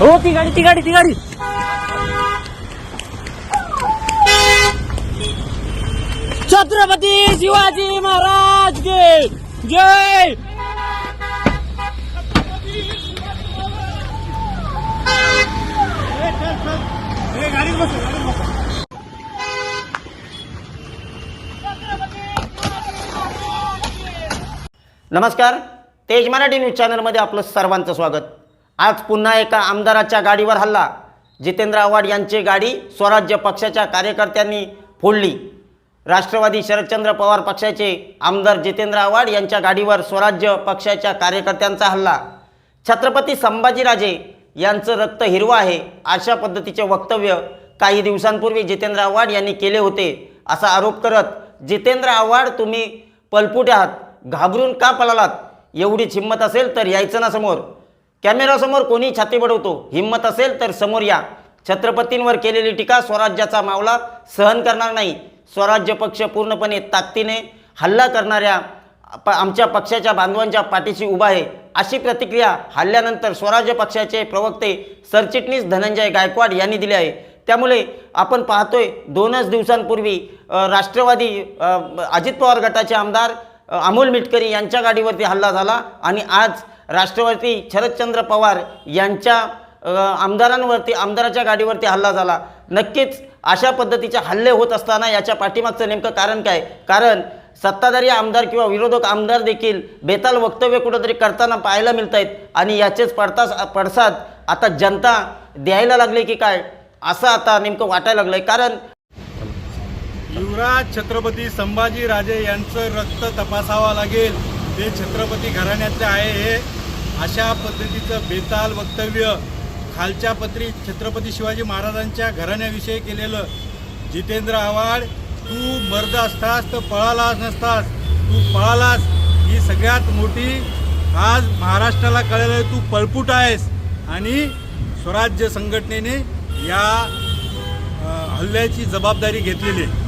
हो ती गाडी ती गाडी ती गाडी. छत्रपती शिवाजी महाराज के जय. नमस्कार तेज मराठी न्यूज चॅनलमध्ये आपलं सर्वांचं स्वागत. आज पुन्हा एका आमदाराच्या गाडीवर हल्ला. जितेंद्र आव्हाड यांची गाडी स्वराज्य पक्षाच्या कार्यकर्त्यांनी फोडली. राष्ट्रवादी शरदचंद्र पवार पक्षाचे आमदार जितेंद्र आव्हाड यांच्या गाडीवर स्वराज्य पक्षाच्या कार्यकर्त्यांचा हल्ला. छत्रपती संभाजीराजे यांचं रक्त हिरवं आहे अशा पद्धतीचे वक्तव्य काही दिवसांपूर्वी जितेंद्र आव्हाड यांनी केले होते असा आरोप करत जितेंद्र आव्हाड तुम्ही पलपुट आहात घाबरून का पळालात? एवढीच हिंमत असेल तर यायचं ना समोर. कॅमेरासमोर कोणी छाती बडवतो हिंमत असेल तर समोर या. छत्रपतींवर केलेली टीका स्वराज्याचा मावला सहन करणार नाही. स्वराज्य पक्ष पूर्णपणे ताकदीने हल्ला करणाऱ्या प आमच्या पक्षाच्या बांधवांच्या पाठीशी उभा आहे. अशी प्रतिक्रिया हल्ल्यानंतर स्वराज्य पक्षाचे प्रवक्ते सरचिटणीस धनंजय गायकवाड यांनी दिले आहे. त्यामुळे आपण पाहतोय दोनच दिवसांपूर्वी राष्ट्रवादी अजित पवार गटाचे आमदार अमोल मिटकरी यांच्या गाडीवरती हल्ला झाला आणि आज राष्ट्रवादी शरदचंद्र पवार यांच्या आमदारांवरती आमदाराच्या गाडीवरती हल्ला झाला. नक्कीच अशा पद्धतीचे हल्ले होत असताना याच्या पाठीमागचं नेमकं कारण काय? कारण सत्ताधारी आमदार किंवा विरोधक आमदार देखील बेताल वक्तव्य कुठंतरी करताना पाहायला मिळत आहेत आणि याचेच पडतास पडसाद आता जनता द्यायला लागले की काय? असं आता नेमकं वाटायला लागलंय. कारण युवराज छत्रपती संभाजीराजे यांचं रक्त तपासावं लागेल. ते छत्रपती घराण्यातले आहे हे अशा पद्धतीचं बेताल वक्तव्य खालच्या पत्री छत्रपती शिवाजी महाराजांच्या घराण्याविषयी केलेलं. जितेंद्र आव्हाड तू मर्द असतास तर पळालाच नसतास. तू पळालास. ही सगळ्यात मोठी आज महाराष्ट्राला कळलेलं तू पळपूट आहेस. आणि स्वराज्य संघटनेने या हल्ल्याची जबाबदारी घेतलेली आहे.